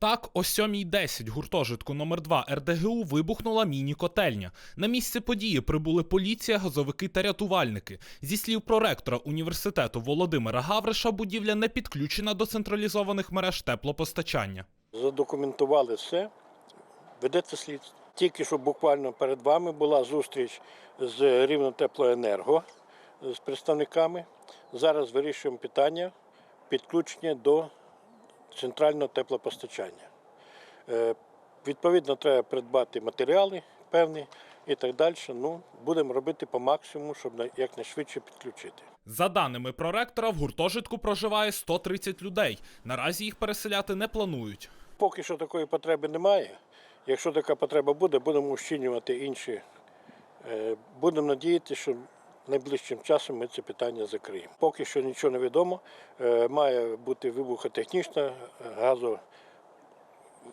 Так, о 7.10 гуртожитку номер 2 РДГУ вибухнула міні-котельня. На місце події прибули поліція, газовики та рятувальники. Зі слів проректора університету Володимира Гавриша, будівля не підключена до централізованих мереж теплопостачання. Задокументували все, ведеться слідство. Тільки що буквально перед вами була зустріч з Рівнотеплоенерго з представниками. Зараз вирішуємо питання підключення до центрального теплопостачання. Е, Відповідно, треба придбати матеріали певні і так далі. Ну, будемо робити по максимуму, щоб якнайшвидше підключити. За даними проректора, в гуртожитку проживає 130 людей. Наразі їх переселяти не планують. Поки що такої потреби немає. Якщо така потреба буде, будемо ущільнювати інші. Е, Будемо надіятися, що найближчим часом ми це питання закриємо. Поки що нічого не відомо. Е, Має бути вибухотехнічна, е, газо,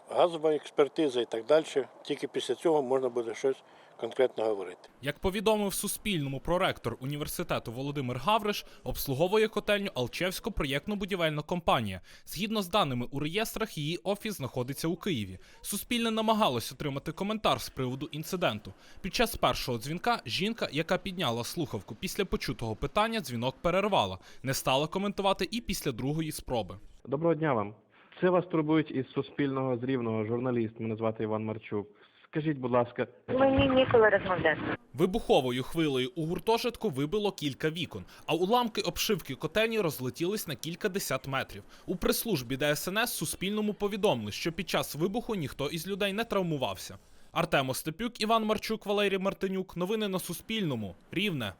газова експертиза і так далі. Тільки після цього можна буде щось конкретно говорити. Як повідомив Суспільному проректор університету Володимир Гавриш, обслуговує котельню Алчевсько проєктно-будівельна компанія. Згідно з даними у реєстрах, її офіс знаходиться у Києві. Суспільне намагалось отримати коментар з приводу інциденту. Під час першого дзвінка жінка, яка підняла слухавку після почутого питання, дзвінок перервала. Не стала коментувати і після другої спроби. Доброго дня вам. Це вас турбують із Суспільного з Рівного журналіст. Мене звати Іван Марчук. Скажіть, будь ласка, Мені ніколи розмовляти. Вибуховою хвилею у гуртожитку вибило кілька вікон, а уламки обшивки котельні розлетілись на кілька десят метрів. У прес-службі ДСНС Суспільному повідомили, що під час вибуху ніхто із людей не травмувався. Артем Остапюк, Іван Марчук, Валерій Мартинюк. Новини на Суспільному. Рівне.